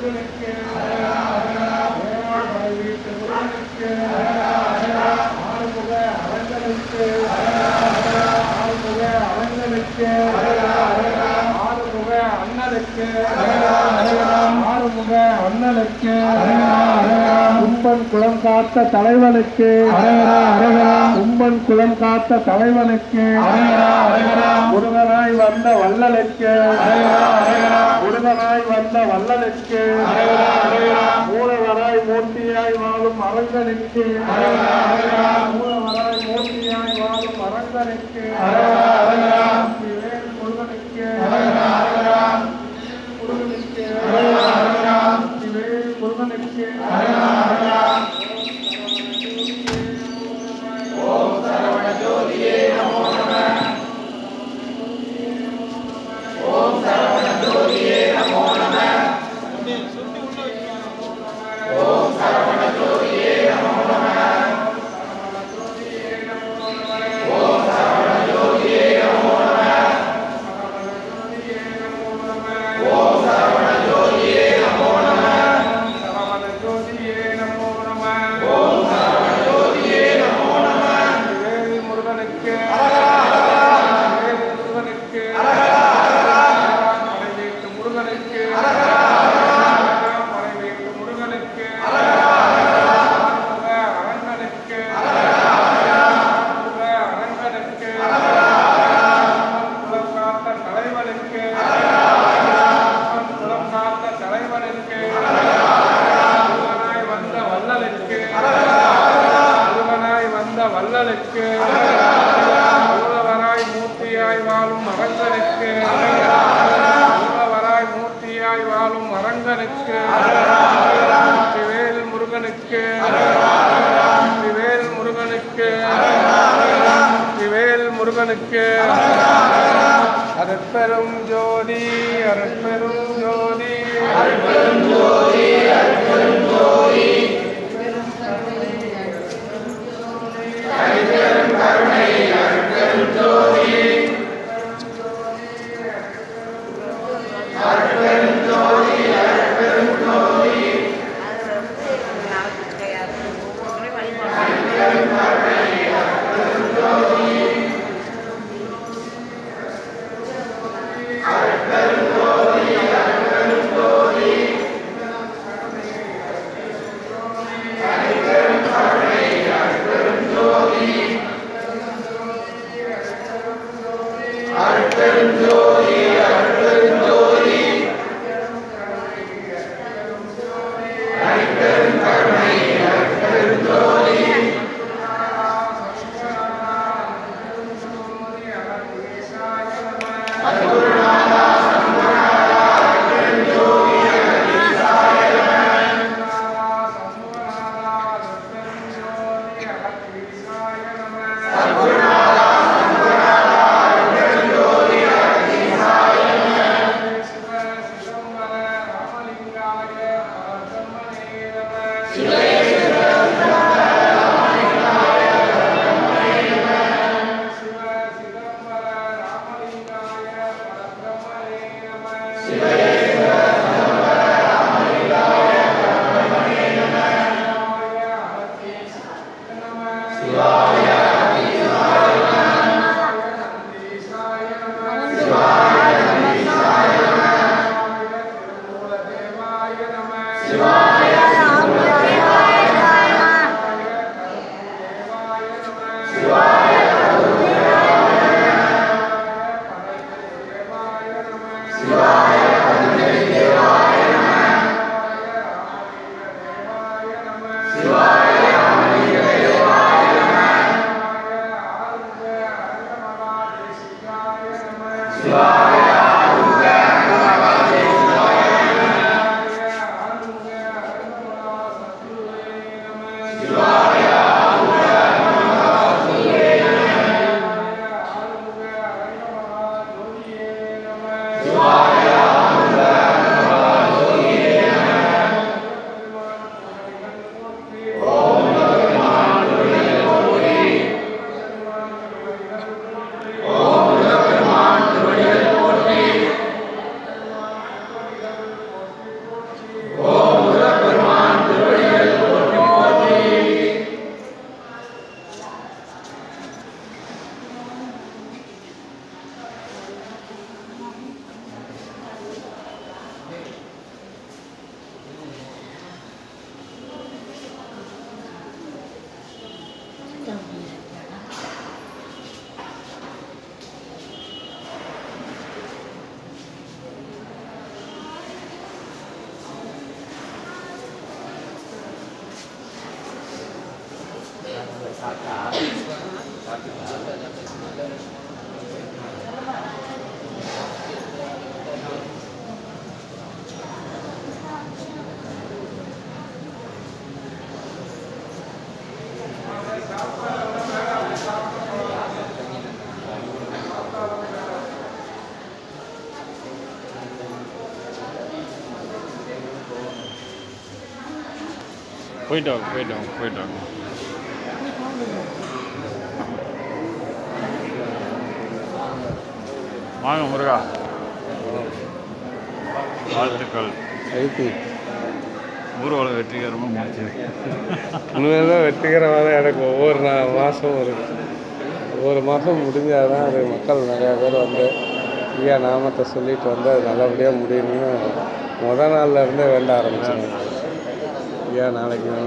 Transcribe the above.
Thank you. ஆறுமுக அண்ணனுக்கு. கும்பன் குளம் காத்த தலைவனுக்கு. கும்பன் குளம் காத்த தலைவனுக்கு. முருகனாய் வந்த வள்ளலுக்கு. முருகனாய் வந்த வள்ளலுக்கு. மூலவராய் மூர்த்தியாய் வாழும் அரங்கனுக்கு. மூலவராய் மூர்த்தியாய் வாழும் அரங்கனுக்கு. முருகனுக்கு அரங்கனுக்கு வேல் முருகனுக்கு வேல் முருகனுக்கு வேல் முருகனுக்கு. அருட்பெரும் ஜோதி அருட்பெரும் ஜோதி. அருட்பெரும் ஜோதி அருட்பெரும் ஜோதி. Amen. Glória. போயிட்டு வாங்க போயிட்டு வாங்க முருகா. வாழ்த்துக்கள். ஊர்வலம் வெற்றிகரமாக முடிச்சிருக்கு உண்மையில வெற்றிகரமாக தான் எனக்கு ஒவ்வொரு மாதமும் இருக்கு ஒவ்வொரு மாதம் முடிஞ்சால் தான் அது மக்கள் நிறையா பேர் வந்து ஐயா நாமத்தை சொல்லிட்டு வந்து அது நல்லபடியாக முடியணும்னு முத நாள்ல இருந்தே வேண்ட ஆரம்பிச்சாங்க ஐயா நாளைக்கு